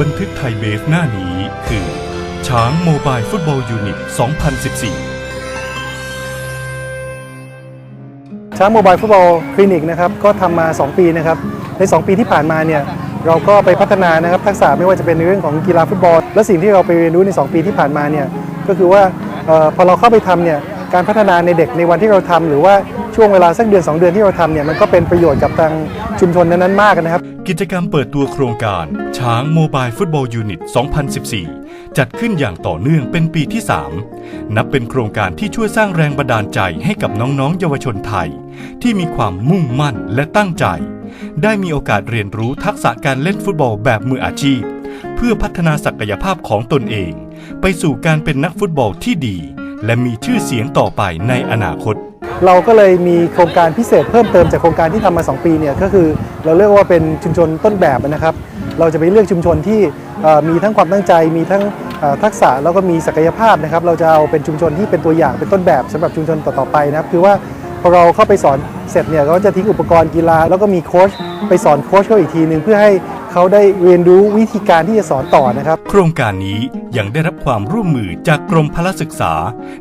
บันทึกไทยเบฟหน้านี้คือ ช้างโมบายฟุตบอลยูนิต 2014 ช้างโมบายฟุตบอลคลินิกนะครับก็ทำมา 2 ปีนะครับ ใน 2 ปีที่ผ่านมาเนี่ยเราก็ไปพัฒนานะครับทักษะไม่ว่าจะเป็นในเรื่องของกีฬาฟุตบอล และสิ่งที่เราไปเรียนรู้ใน 2 ปีที่ผ่านมาเนี่ยก็คือว่าออพอเราเข้าไปทำเนี่ย การพัฒนาในเด็กในวันที่เราทำหรือว่าช่วงเวลาสักเดือน 2 เดือนที่เราทำเนี่ยมันก็เป็นประโยชน์กับทางชุมชนนั้นๆมากนะครับ กิจกรรมเปิดตัวโครงการ ช้างโมบายฟุตบอลยูนิต 2014 จัดขึ้นอย่างต่อเนื่องเป็นปีที่ 3 นับเป็นโครงการที่ช่วยสร้างแรงบันดาลใจให้กับน้องๆ เยาวชนไทย ที่มีความมุ่งมั่นและตั้งใจ ได้มีโอกาสเรียนรู้ทักษะการเล่นฟุตบอลแบบมืออาชีพ เพื่อพัฒนาศักยภาพของตนเอง ไปสู่การเป็นนักฟุตบอลที่ดี และมีชื่อเสียงต่อไปในอนาคต เราก็เลยมีโครงการพิเศษเพิ่มเติมจากโครงการที่ทำมา 2 ปีเนี่ยก็คือเราเรียกว่าเป็นชุมชนต้นแบบนะครับ เราจะไปเลือกชุมชนที่มีทั้งความตั้งใจมีทั้งทักษะแล้วก็มีศักยภาพนะครับ เราจะเอาเป็นชุมชนที่เป็นตัวอย่างเป็นต้นแบบสำหรับชุมชนต่อๆไปนะครับคือว่าพอเราเข้าไปสอนเสร็จเนี่ยเราก็จะทิ้งอุปกรณ์กีฬา แล้วก็มีโค้ชไปสอนโค้ชเขาอีกทีหนึ่งเพื่อให้ เขาได้เรียนรู้วิธีการที่จะสอนต่อนะครับ โครงการนี้ยังได้รับความร่วมมือจากกรมพละศึกษา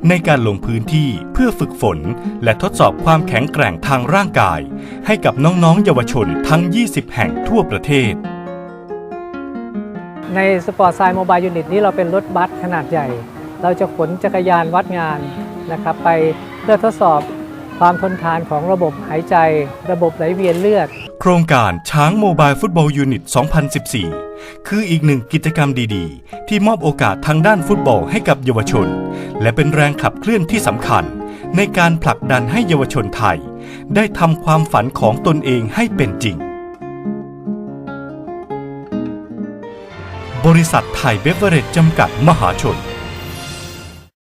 ในการลงพื้นที่เพื่อฝึกฝน และทดสอบความแข็งแกร่งทางร่างกาย ให้กับน้องๆ เยาวชนทั้ง 20 แห่งทั่วประเทศ ในสปอร์ตไซน์โมบายยูนิตนี้เราเป็นรถบัสขนาดใหญ่ เราจะขนจักรยานวัดงานนะครับไปเพื่อทดสอบ ความทนทานของระบบหายใจ ระบบไหลเวียนเลือด โครงการช้างโมบายฟุตบอลยูนิต 2014 คืออีกหนึ่งกิจกรรมดีๆ ที่มอบโอกาสทางด้านฟุตบอลให้กับเยาวชน และเป็นแรงขับเคลื่อนที่สำคัญ ในการผลักดันให้เยาวชนไทย ได้ทำความฝันของตนเองให้เป็นจริง บริษัทไทยเบเวอเรจจำกัดมหาชน